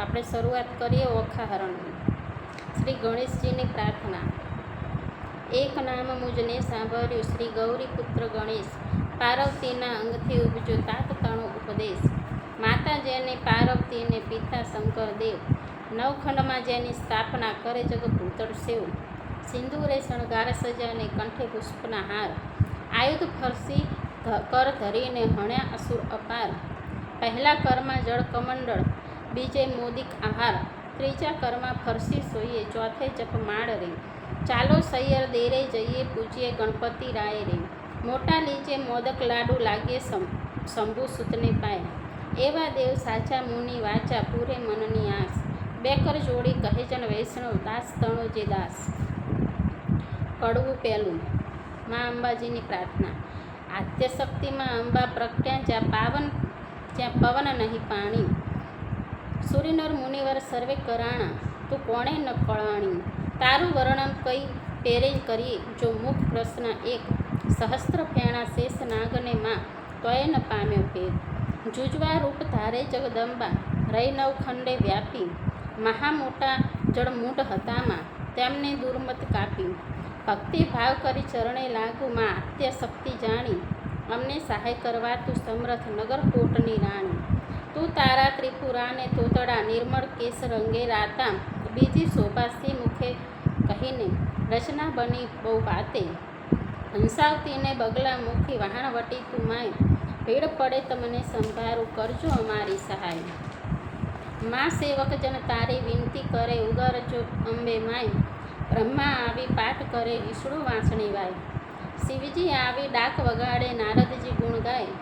આપણે શરૂઆત કરીએ ઓખાહરણની શ્રી ગણેશજીની પ્રાર્થના એક નામ મુજને સાંભળ્યું શ્રી ગૌરીપુત્ર ગણેશ પાર્વતીના અંગથી ઉપજો તાત તણો ઉપદેશ માતા જેને પાર્વતીને પિતા શંકર દેવ નવખંડમાં જેની સ્થાપના કરે જગ ભૂતળ સેવ સિંદૂરે શણગાર સજાને કંઠે પુષ્પના હાર આયુધ ફરસી ધ- કર ધરીને હણ્યા અસુર અપાર પહેલા કરમાં જળ કમંડળ બીજે મોદિક આહાર. ત્રીજા કરમાં ફરસી સોઈએ, ચોથે જપ માળ રે ચાલો સૈયર દેરે જઈએ, પૂજીએ ગણપતિ રાય રે મોટા લીજે મોદક લાડુ લાગે શંભુ સુતને પાય. એવા દેવ સાચા મુની વાચા, પૂરે મનની આસ. બેકર જોડી કહે જન વૈષ્ણવ, દાસ તણો જે દાસ. કડવું પહેલું. મા અંબાજીની પ્રાર્થના. આદ્યશક્તિમાં અંબા પ્રજ્ઞા જ્યાં પાવન, જ્યાં પવન નહીં પાણી. સૂર્યનર મુનિવર સર્વે કરાણા, તું કોણે ન કળાણી તારું વર્ણન કઈ પેરે કરીએ? જો મુખ પ્રશ્ન એક, સહસ્ત્ર ફેણા શેષ નાગને માં, તોય ન પામ્યો ભેદ. જુજવા રૂપ ધારે જગદંબા, રહી નવ ખંડે વ્યાપી. મહા મોટા જળમૂઢ હતામાં તેમને દુર્મત કાપી. ભક્તિ ભાવ કરી ચરણે લાગુ માં આત્ય શક્તિ જાણી. અમને સહાય કરવા તું સમરથ નગરકોટની રાણી. તું તારા ત્રિપુરાને તોતડા નિર્મળ કેસ રંગે રાતા બીજી શોભાસી મુખે કહીને રચના બની બહુ વાતે. હંસાવતીને બગલા મુખી વહાણવટી તું માય, ભીડ પડે તમને સંભારું કરજો અમારી સહાય. મા સેવક જન તારી વિનંતી કરે ઉગરજો અંબે માય, બ્રહ્મા આવી પાઠ કરે વિષ્ણુ વાંસણી વાય. શિવજી આવી ડાક વગાડે નારદજી ગુણ ગાય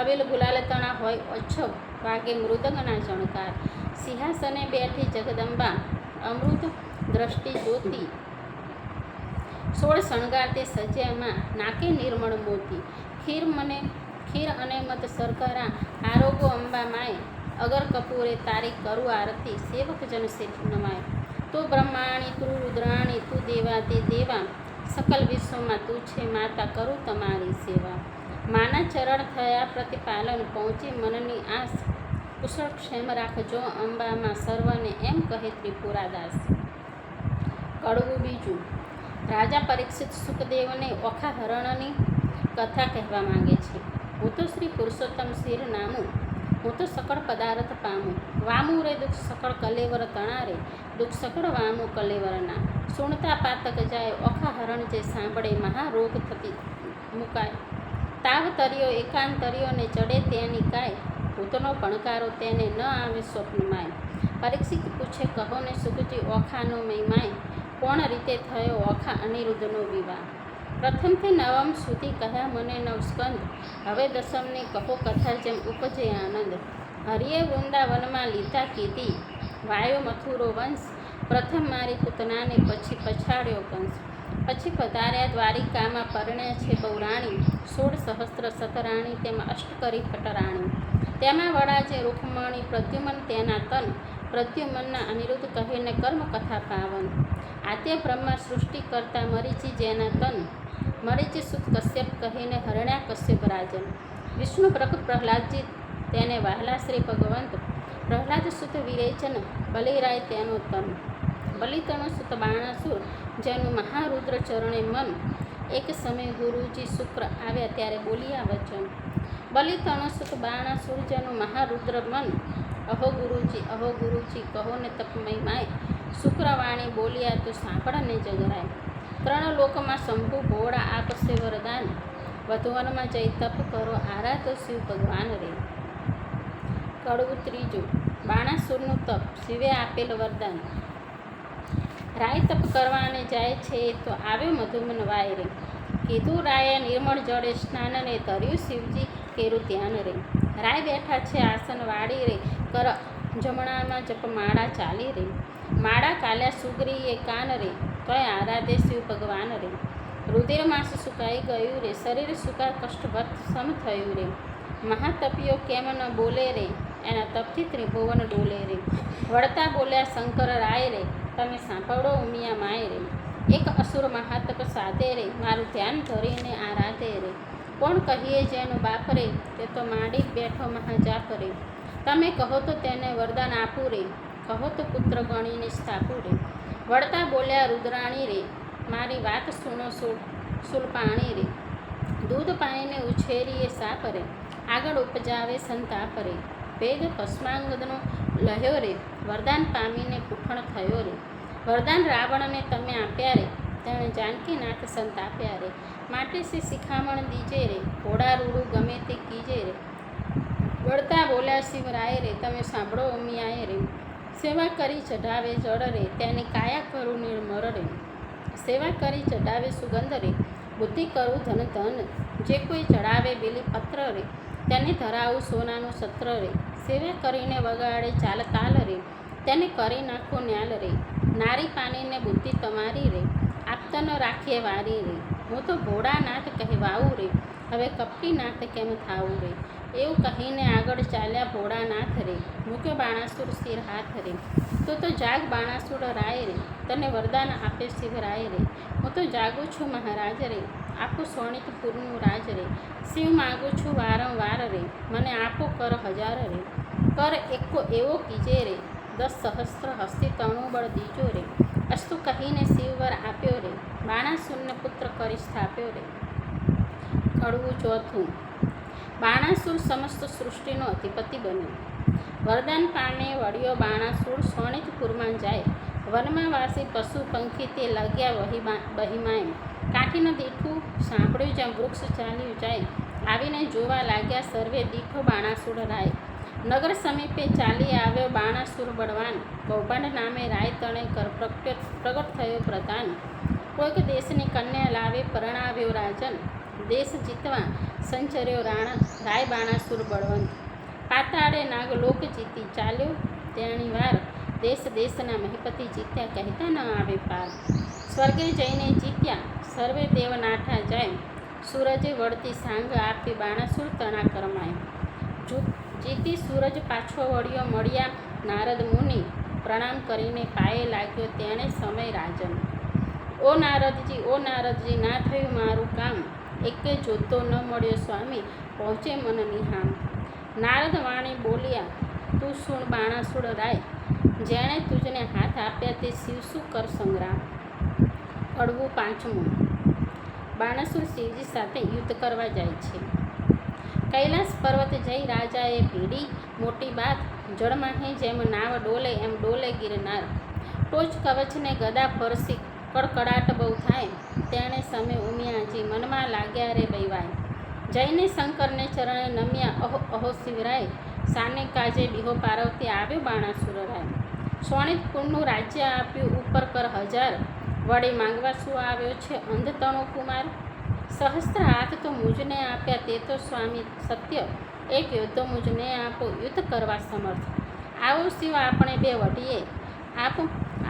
અબેલ ગુલાલ તણા હોય ઓછો વાગે મૃદંગના જણકાર. સિંહાસને બેઠી જગદંબા અમૃત દ્રષ્ટિ જ્યોતિ સોળ શણગાર તે સજ્યામાં નાકે નિર્મળ મોતી. ખીર મને, ખીર અને મત સરકારા આરોગો અંબા માય. અગર કપૂરે તારી કરું આરતી, સેવક જન સે નમાય. તું બ્રહ્માણી, તું રુદ્રાણી, તું દેવા તે દેવા. સકલ વિશ્વમાં તું છે માતા, કરું તમારી સેવા. માના ચરણ થયા પ્રતિપાલન પહોંચી મનની આસ. કુશળ ક્ષેમ રાખજો અંબામાં સર્વને એમ કહે ત્રિપુરાદાસ. કડવું બીજું. રાજા પરીક્ષિત સુખદેવને ઓખા હરણની કથા કહેવા માંગે છે. હું તો શ્રી પુરુષોત્તમ શિર નામું. હું તો સકળ પદાર્થ પામું. વામું રે દુઃખ સકળ કલેવર તણારે. દુઃખ સકળ વામું કલેવરના સુણતા પાતક જાય ઓખા હરણ જે સાંભળે મહારોગ થતી મુકાય. તાવ તર્યો એકાંતર્યો ને ચડે તેની કાય ભૂતનો ભણકારો તેને ન આવે સ્વપ્નમાય પરીક્ષિત પૂછે કહો ને સુખજી ઓખાનો મહિમાય. કોણ રીતે થયો ઓખા અનિરુદ્ધનો વિવાહ? પ્રથમથી નવમ સુધી કહ્યા મને નવસ્કંદ. હવે દસમને કહો કથા જેમ ઉપજે આનંદ. હરિએ વૃંદાવનમાં લીધા કીધી વાયો મથુરો વંશ. પ્રથમ મારી પૂતનાને પછી પછાડ્યો કંસ. પછી પધાર્યા દ્વારિકામાં પરણ્યા છે બહુરાણી, સોળ સહસ્ત્ર સતરાણી તેમાં અષ્ટકરી ફટરાણી તેમાં વડા છે રૂખમણી પ્રદ્યુમન તેના તન, પ્રદ્યુમનના અનિરુદ્ધ કહીને કર્મ કથા પાવન. આદ્ય બ્રહ્મા સૃષ્ટિ કરતા મરીચી જેના તન, મરીચી સુત કશ્યપ કહીને હરણ્યા કશ્યપ રાજન. વિષ્ણુ પ્રકૃત પ્રહલાદજી તેને વહાલા શ્રી ભગવંત, પ્રહલાદ સુત વિરેચન બલિરાય તેનો તન. બલિતણો સુત બાણાસુર જેનું મહારુદ્ર ચરણે મન. એક સમય ગુરુજી શુક્ર આવ્યા ત્યારે બોલ્યા વચન. બલિતણ સુત બાણાસુર જેનું મહારુદ્ર મન. અહો ગુરુજી અહો ગુરુજી, કહો ને તપમય માય. શુક્રવાણી બોલ્યા તો સાંભળને જગરાય. ત્રણ લોકમાં શંભુ, ભોળા આપશે વરદાન વધવનમાં જઈ તપ કરો આરા તો શિવ ભગવાન રે. કડવું ત્રીજું બાણાસુરનું તપ, શિવે આપેલ વરદાન. રાય તપ કરવાને જાય છે, તો આવ્યો મધુમન વાય રે કીધું રાયે નિર્મળ જળે સ્નાનને ધર્યું શિવજી કેરું ધ્યાન રે. રાય બેઠા છે આસન વાળી રે, કર જમણામાં જપ માળા ચાલી રે. માળા કાલ્યા સુગરીએ કાન રે, તોય આરાધે શિવ ભગવાન રે. રુધિર માસ સુકાઈ ગયું રે, શરીર સુકા કષ્ટભક્ત સમ થયું રે. મહાતપિયો કેમ ન બોલે રે, એના તપથી ત્રિભુવન ડોલે રે. વળતા બોલ્યા શંકર રાય રે તમે સાંભળો, ઉમિયા માય રે. એક અસુર મહાતક સાધે રે, મારું ધ્યાન ધરીને આરાધે રે. કોણ કહીએ જેનું બાપ રે, તે તો માંડી બેઠો મહાજાપ રે. તમે કહો તો તેને વરદાન આપું રે, કહો તો પુત્ર ગણીને સ્થાપુ રે. વળતા બોલ્યા રુદ્રાણી રે, મારી વાત સુનો સુલ સુલપાણી રે. દૂધ પાઈને ઉછેરીએ સાપ રે, આગળ ઉપજાવે સંતાપ રે. ભેદ પશ્માંગદનો લહ્યો રે, વરદાન પામીને કુઠણ થયો રે. વરદાન રાવણને તમે આપ્યા રે. તેણે જાનકીનાથ સંતાપ્યા રે. માટે સે શિખામણ દીજે રે. ઘોડા રૂડું ગમે તે કીજે રે. વળતા બોલ્યા શિવરાય રે, તમે સાંભળો ઉમિયાએ રે. સેવા કરી ચઢાવે જળ રે. તેની કાયા કરું નિર્મળ રે. સેવા કરી ચઢાવે સુગંધ રે. બુદ્ધિ કરું ધન ધન. જે કોઈ ચડાવે બેલી પત્ર રે. તેને ધરાવું સોનાનું સત્ર રે. સેવા કરીને વગાડે ચાલ તાલ રે. તેને કરી નાખો ન્યાલ રે. નારી પાણીને બુદ્ધિ તમારી રે, આપતનો રાખીએ વારી રે. હું તો ભોળાનાથ કહેવાવું રે, હવે કપટીનાથ કેમ થાવું રે? એવું કહીને આગળ ચાલ્યા ભોળાનાથ રે, મૂક્યો બાણાસુર શિર હાથ રે. તો તો જાગ બાણાસુર રાય રે, તને વરદાન આપે શિવરાય રે. હું તો જાગું છું મહારાજ રે, આપું સોણિતપુરનું રાજ રે. શિવ માગું છું વારંવાર રે, મને આપો કર હજાર રે. કર એકો એવો કીજે રે દસ સહસ્ત્ર હસ્તી તણુબળ દીજો રે અસ્તુ કહીને શિવવર આપ્યો રે બાણાસુરને પુત્ર કરી સ્થાપ્યો રે કડવું ચોથું બાણાસુર સમસ્ત સૃષ્ટિનો અધિપતિ બન્યો વરદાન પામે વળ્યો બાણાસુર સોણિતપુરમાં જાય વનમાં વાસી પશુ પંખી તે લગ્યા બહીમાય કાઠીનું દીઠું સાંભળ્યું જ્યાં વૃક્ષ ચાલ્યું જાય આવીને જોવા લાગ્યા સર્વે દીઠો બાણાસુર રાય નગર સમીપે ચાલી આવ્યો બાણાસુર બળવાન. કૌભાંડ નામે રાય તણે કર પ્રગટ થયો પ્રધાન. કોઈક દેશની કન્યા લાવે પરણાવ્યો રાજન. દેશ જીતવા સંચર્યો રાણા, રાય બાણાસુર બળવંત. પાતાળે નાગલોક જીતી ચાલ્યો. તેણી વાર દેશ દેશના મહિપતિ જીત્યા કહેતા ન આવે પાર. સ્વર્ગે જઈને જીત્યા સર્વે દેવનાઠા જાય. સૂરજે વળતી સાંગ આપી બાણાસુર તણા કરમાય. જુ- જીતી સૂરજ પાછો વળ્યો, મળ્યા નારદ મુનિ. પ્રણામ કરીને પાયે લાગ્યો તેણે સમય રાજન. ઓ નારદજી ઓ નારદજી, ના થયું મારું કામ? એકે જોતો ન મળ્યો સ્વામી, પહોંચે મન નિહામ. નારદ વાણી બોલ્યા, તું સુણ બાણાસુર રાય, જેણે તુજને હાથ આપ્યા તે શિવ શું કર સંગ્રામ? અડવું પાંચમું. બાણાસુર શિવજી સાથે યુદ્ધ કરવા જાય છે. કૈલાસ પર્વત જઈ રાજાએ ભીડી મોટી બાત જળમાહી જેમ નાવ ડોલે એમ ડોલે ગિરનાર ટોચ કવચને ગદા ફરસી કડકડાટ બહુ થાય. તેણે સમે ઉમિયાજી મનમાં લાગ્યા રે બૈવાય. જઈને શંકરને ચરણે નમ્યા અહો અહો શિવરાય. સાને કાજે બિહો પારવતી આવ્યો બાણાસુર રાય સોણિતપુરનું રાજ્ય આપ્યું ઉપર કર હજાર. વડે માંગવા શું આવ્યો છે અંધતણો કુમાર સહસ્ત્ર હાથ તો મુજને આપ્યા તે તો સ્વામી સત્ય. એક યુદ્ધો મુજને આપો, યુદ્ધ કરવા સમર્થ. આવો શિવ આપણે બે વઢીએ. આપ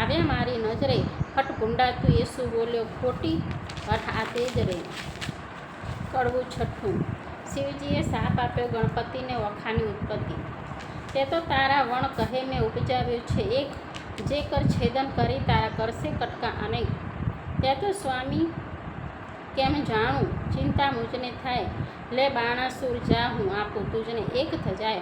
આવ્યા મારી નજરે. ફટ ગુંડા તું એ બોલ્યો, ખોટી હઠ આ જ રે. કડવું છઠ્ઠું. શિવજીએ સાપ આપ્યો ગણપતિને વખાની ઉત્પત્તિ. તે તો તારા વણ કહે મેં ઉપજાવ્યું છે. એક જે કર છેદન કરી તારા કરશે કટકા અનેક તે તો સ્વામી કેમ જાણું, ચિંતા મુજને થાય. લે બાણાસુર જા હું આપું તુજને એક થજાય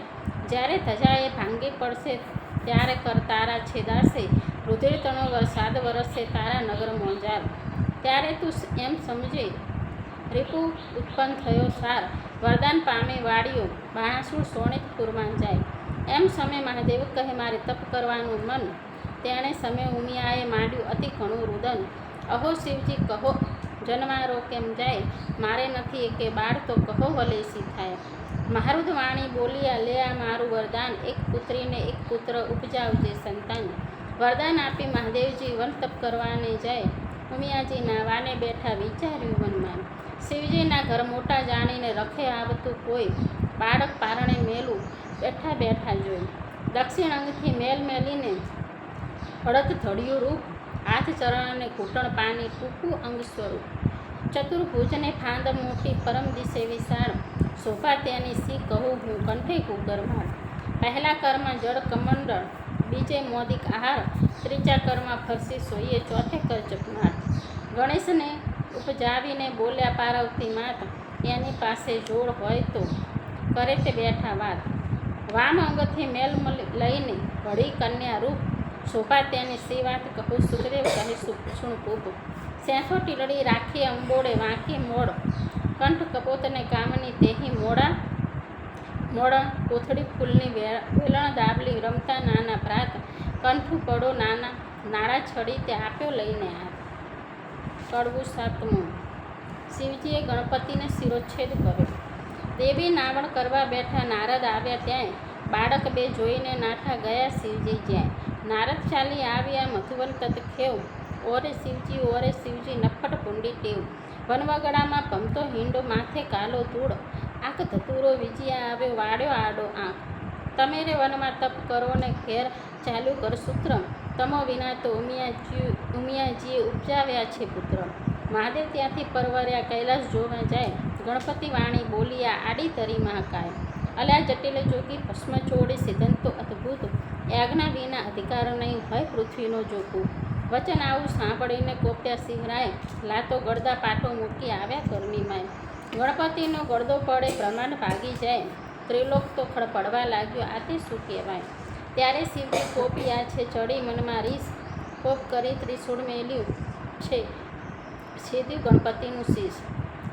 જ્યારે થજાએ ભાંગી પડશે, ત્યારે કર તારા છેદાશે. રુધિર તણો વરસાદ વરસશે, તારા નગર મોંજાર. ત્યારે તું એમ સમજે, રિપુ, ઉત્પન્ન થયો સાર. વરદાન પામે વાળીઓ બાણાસુર સોણિતપુરમાં જાય. એમ સમય મહાદેવ કહે, મારે તપ કરવાનું મન. તેણે સમય ઉમિયાએ માંડ્યું અતિ ઘણું રુદન. અહો શિવજી, કહો જન્મારો કેમ જાય? મારે નથી કે બાળ તો કહો વલેસી થાય? મહારુદ વાણી બોલ્યા, લે આ મારું વરદાન, એક પુત્રીને એક પુત્ર ઉપજાવજે સંતાન. વરદાન આપી મહાદેવજી વન તપ કરવાને જાય. ઉમિયાજીના નાવાને બેઠા વિચાર્યું વનમાં શિવજીના ઘર મોટા જાણીને રખે આવતું કોઈ? બાળક પારણે મેલું, બેઠા બેઠા જોઈ. દક્ષિણ અંગથી મેલ મેલીને હળદ ધડિયું રૂપ હાથ ચરણ અને ઘૂંટણ પાની ટૂંકું અંગ સ્વરૂપ. ચતુર્ભુજને ફાંદ મોટી પરમ દિશે વિશાળ. શોભા તેની સી કહું હું કંઠે કુગરમાળ પહેલા કરમાં જળ કમંડળ, બીજે મોદિક આહાર, ત્રીજા કરમાં ફરસી સોઈએ, ચોથે કર ચપમાર ગણેશને ઉપજાવીને બોલ્યા પારવતી માત, એની પાસે જોડ હોય તો કરે તે બેઠા વાત. વામ અંગથી મલ- લઈને વળી કન્યા રૂપ શોભા તેની સી વાત કહું, સુખદેવ કહે સુણ પૂપ સેસો ટીલડી રાખી અંબોડે વાંકી મોડ કંઠ કપોતને કામની તેહી મોડા મોડા કોથળી ફૂલની વેલણ દાબલી રમતા નાના પ્રાત કંઠું પડો નાના, નાળા છડી તે આપ્યો લઈને હાથ કડવું સાતમું. શિવજીએ ગણપતિને શિરોચ્છેદ કર્યો. દેવી નાવણ કરવા બેઠા નારદ આવ્યા ત્યાંય. બાળક બે જોઈને નાઠા ગયા શિવજી જ્યાં. નારદ ચાલી આવ્યા મધુવન તત ખેવ. ઓરે શિવજી ઓરે શિવજી નફટ ભૂંડી ટેવ. વનવગડામાં પમતો હિંડો, માથે કાલો ધૂળ. આંખ ધતુરો વિજયા આવ્યો વાડ્યો આડો આંખ. તમે રે વનમાં તપ કરો ને ઘેર ચાલુ કર સૂત્ર. તમો વિના તો ઉમિયાજી ઉમિયાજીએ ઉપજાવ્યા છે પુત્ર. મહાદેવ ત્યાંથી પરવર્યા કૈલાસ જોવા જાય. ગણપતિ વાણી બોલિયા, આડી તરી મહાકાય. અલ્યા જટિલ જોગી ભસ્મ છોડી સિદ્ધંતો અદ્ભુત. યાજ્ઞા વિના અધિકાર નહીં હોય પૃથ્વીનો જોખું વચન આવું સાંભળીને કોપ્યા સિંહરાય લાતો ગળદા પાટો મૂકી આવ્યા કર્મીમાય ગણપતિનો ગળદો પડે બ્રહ્માંડ ભાગી જાય. ત્રિલોક તો ખડપડવા લાગ્યો આ તે શું કહેવાય? ત્યારે શિવજી કોપિયા છે ચડી મનમાં રીસ, કોપ કરી ત્રિશુળ મેલ્યું છે, છેદ્યું ગણપતિનું શીશ.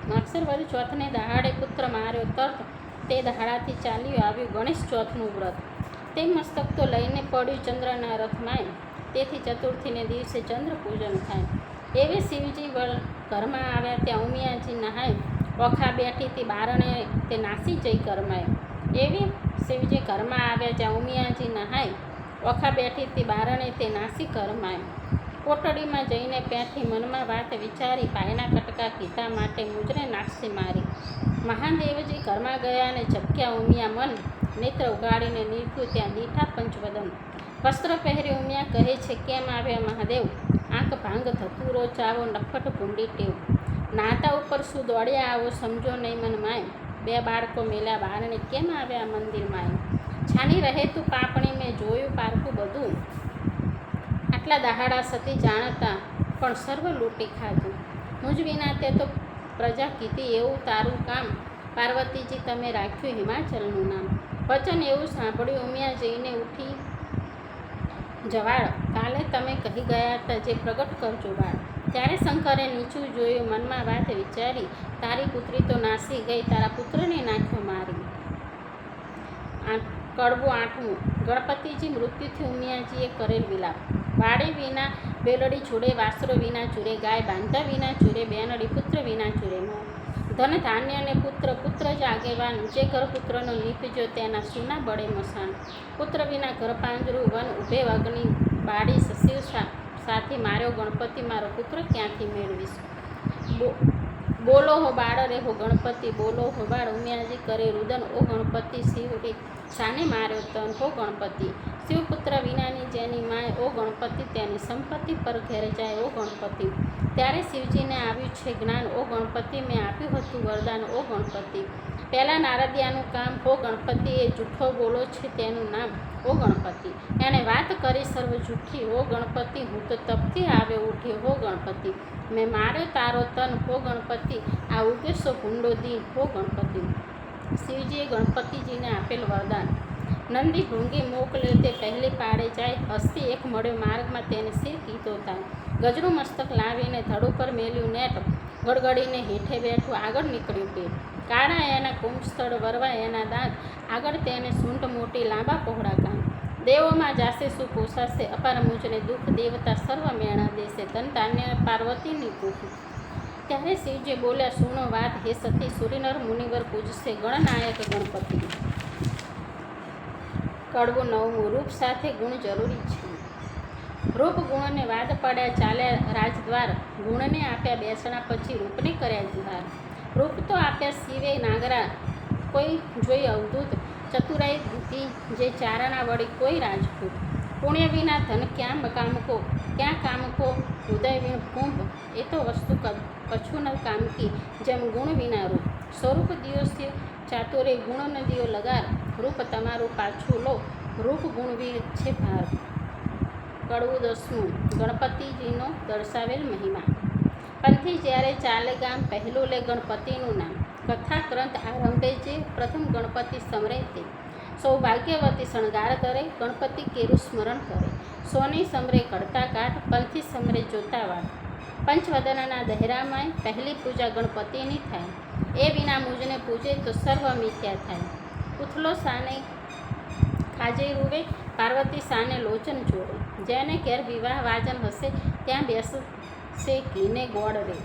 માગસર વળી ચોથને દહાડે પુત્ર માર્યો, તર્ત તે દહાડાથી ચાલ્યું આવ્યું ગણેશ ચોથનું વ્રત. તે મસ્તક તો લઈને પડ્યું ચંદ્રના રથમાંય તેથી ચતુર્થીને દિવસે ચંદ્ર પૂજન થાય. એવે શિવજી ઘરમાં આવ્યા ત્યાં ઉમિયાજી નહાય. ઓખા બેઠી તે બારણે તે નાસી જઈ કરમાય એવી શિવજી ઘરમાં આવ્યા જ્યાં ઉમિયાજી નહાય. ઓખા બેઠી તે બારણે તે નાસી કરમાય કોટડીમાં જઈને પેઠી મનમાં વાત વિચારી પાયના કટકા કીધા માટે મુજરે નાસી મારી. મહાદેવજી ઘરમાં ગયા અને ઝબક્યા ઉમિયા મન નેત્ર ઉગાડીને નીકળ્યું ત્યાં દીઠા પંચવદન. વસ્ત્ર પહેરી ઉમિયા કહે છે, કેમ આવ્યા મહાદેવ? આંખ ભાંગ ધતુરો ચાવો નફટ ભૂંડી ટેવ. નાતા ઉપર શું દોડ્યા આવો સમજો નહીં મન માય. બે બાળકો મેલ્યા બારણે કેમ આવ્યા મંદિરમાં છાની રહે તું પાપણી મેં જોયું પારખું બધું. આટલા દહાડા સતી જાણતા પણ સર્વ લૂંટી ખાધું. મુજ વિના તે તો પ્રજા કીધી એવું તારું કામ. પાર્વતીજી, તમે રાખ્યું હિમાચલનું નામ. વચન એવું સાંભળ્યું, ઉમિયા જઈને ઉઠી. જવાળ, કાલે તમે કહી ગયા હતા જે પ્રગટ કરજો બાળ. ત્યારે શંકરે નીચું જોયું, મનમાં વાત વિચારી, તારી પુત્રી તો નાસી ગઈ, તારા પુત્રને નાખ્યો મારી. કડવું આઠમું. ગણપતિજી મૃત્યુથી ઉમિયાજીએ કરેલ વિલાપ. વાડી વિના બેલડી છોડે, વાસરો વિના ચૂરે, ગાય બાંધા વિના ચૂરે, બેનડી પુત્ર વિના ચૂરે. મોં ધન, ધાન્ય અને પુત્ર પુત્ર જ આગેવાન. જે ઘર પુત્રનો નીપજો તેના સુના બળે મસાણ. પુત્ર વિના ઘર પાંજરું વન ઉભે અગ્નિ બાળી શિવ સાથે માર્યો ગણપતિ મારો પુત્ર ક્યાંથી મેળવીશ? બોલો હો બાળ રે હો ગણપતિ, બોલો હો બાળ ઉમિયાજી કરે રુદન, ઓ ગણપતિ શિવરી શાને માર્યો તન, હો ગણપતિ. શિવપુત્ર વિનાની જેની માય, ઓ ગણપતિ તેની સંપત્તિ પર ઘેર જાય, ઓ ગણપતિ. ત્યારે શિવજીને આવ્યું છે જ્ઞાન, ઓ ગણપતિ મેં આપ્યું હતું વરદાન, ઓ ગણપતિ. પહેલાં નારદિયાનું કામ ઓ ગણપતિ એ જૂઠો બોલો છે તેનું નામ ઓ ગણપતિ. એણે વાત કરી સર્વ જૂઠી હો ગણપતિ, હું તો તપથી આવે ઉઠી હો ગણપતિ. મેં માર્યો તારો તન, હો ગણપતિ, આ ઉગેશો ભૂંડો દીન, હો ગણપતિ. શિવજીએ ગણપતિજીને આપેલ વરદાન. નંદી ભૃંગી મોકલે તે પહેલી પાડે જાય, હસ્તી એક મળ્યો માર્ગમાં તેને શિર કીધો થાય ગજરું મસ્તક લાવીને ધડ ઉપર મેલ્યું નેટ, ગડગડીને હેઠે બેઠું આગળ નીકળ્યું પેટ કાળા એના કુંભસ્થળ વરવા એના દાંત. આગળ તેને સૂંઢ મોટી લાંબા પહોળા કાન. દેવોમાં જાશે શું પોસાશે? અપાર મુજને દુઃખ દેવતા સર્વ મેણા દેશે. તન તાન્ય પાર્વતીની કુખ ત્યારે શિવજી બોલ્યા, સુનો વાત હે સતી સૂર્યનર મુનિવર પૂજશે ગણનાયક ગણપતિ. કડવું નવમું, રૂપ સાથે ગુણ જરૂરી છે. રૂપ ગુણને વાદ પડ્યા ચાલ્યા રાજદ્વાર. ગુણને આપ્યા બેસણા પછી રૂપને કર્યા જુહાર. રૂપ તો આપ્યા શિવે નાગરા કોઈ જોઈ અવધૂત ચતુરાઈ બુદ્ધિ જે ચારણા વળી કોઈ રાજપૂત પુણ્ય વિના ધન ક્યાં કામકો ક્યાં કામકો હૃદય વિણ કુંભ, એ તો વસ્તુ કછું ન કામકી, જેમ ગુણ વિના રૂપ. સ્વરૂપ દિવસે ચાતુરે ગુણ નદીઓ લગાર, રૂપ તમારું પાછું લો, રૂપ ગુણવી છે ભાર. કડવું દસમું, ગણપતિજીનો દર્શાવેલ મહિમા. પંથી જ્યારે ચાલે ગામ પહેલું લે ગણપતિનું નામ કથા ગ્રંથ આરંભે જે પ્રથમ ગણપતિ સમરે તે, સૌભાગ્યવતી શણગાર કરે, ગણપતિ કેરું સ્મરણ કરે. સોની સમરે કડતા કાઠ પંથી સમરે જોતા વાટ પંચવદનના દહેરામાં પહેલી પૂજા ગણપતિની થાય. એ વિના મુજને પૂજે તો સર્વ મિથ્યા થાય. ઉથલો સાને ખાજે રૂવે, પાર્વતી સાને લોચન જોડે જેને ઘેર વિવાહ વાજન હશે, ત્યાં બેસશે ઘીને ગોળ રે